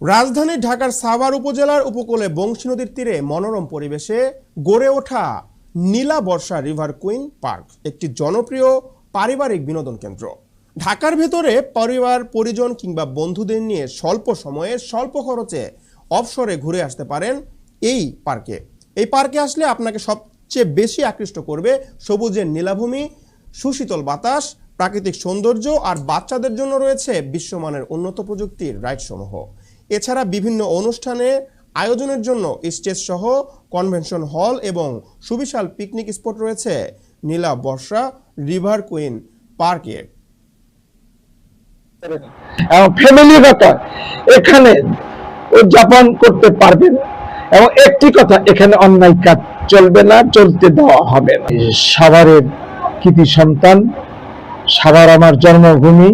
রাজধানী ঢাকার সাভার উপজেলার উপকূলে বংশী নদীর তীরে মনোরম পরিবেশে গড়ে ওঠা Nila Barsha river queen park, একটি জনপ্রিয় পারিবারিক বিনোদন কেন্দ্র। ঢাকার ভেতরে পরিবার, পরিজন কিংবা বন্ধুদের নিয়ে স্বল্প সময়ে স্বল্প খরচে অবসরে ঘুরে আসতে পারেন এই পার্কে। এই পার্কে আসলে আপনাকে সবচেয়ে বেশি আকৃষ্ট করবে সবুজের নীলাভূমি, সুশীতল বাতাস, প্রাকৃতিক সৌন্দর্য আর বাচ্চাদের জন্য রয়েছে বিশ্বমানের উন্নত প্রযুক্তির রাইডসমূহ। এছাড়া বিভিন্ন অনুষ্ঠানে আয়োজনের জন্য স্টেজ সহ কনভেনশন হল এবং সুবিশাল পিকনিক স্পট রয়েছে নীলা বর্ষা রিভার কুইন পার্কে। এখানে উদযাপন করতে পারবেন এবং একটি কথা, এখানে অন্যায় কাজ চলবে না, চলতে দেওয়া হবে না। সাভারের কৃতি সন্তান, সাভার আমার জন্মভূমি,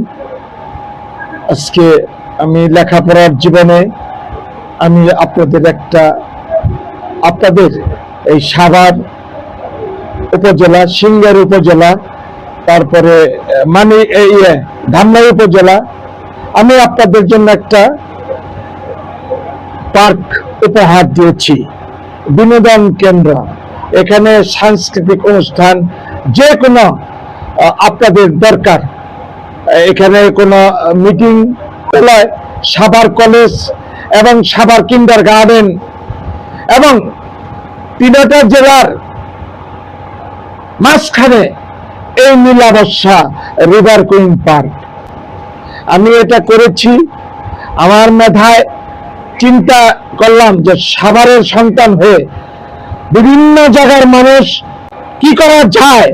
আজকে আমি লেখাপড়ার জীবনে আমি আপনাদের একটা, আপনাদের এই সাভার উপজেলা, সিঙ্গার উপজেলা, তারপরে মানে এই ধামরাই উপজেলা, আমি আপনাদের জন্য একটা পার্ক উপহার দিয়েছি, বিনোদন কেন্দ্র। এখানে সাংস্কৃতিক অনুষ্ঠান, যে কোনো আপনাদের দরকার। এখানে কোনো মিটিং হলে সাভার কলেজ এবং সাভার কিন্ডার গার্ডেন এবং তিনটা জেলার মাঝখানে এই নীলাবস্যা রিভার কুইন পার্ক আমি এটা করেছি, আমার মেধায় চিন্তা করলাম যে সাভারের সন্তান হয়ে বিভিন্ন জায়গার মানুষ কি করা যায়?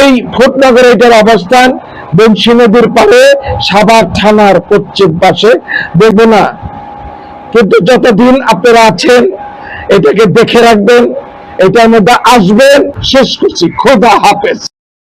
এই ফুটনগরে এটার অবস্থান বংশী নদীর পারে সাবার থানার পশ্চিম পাশে। দেখব না, কিন্তু যতদিন আপনারা আছেন, এটাকে দেখে রাখবেন, এটার মধ্যে আসবেন। শেষ করছি। খোদা হাফেজ।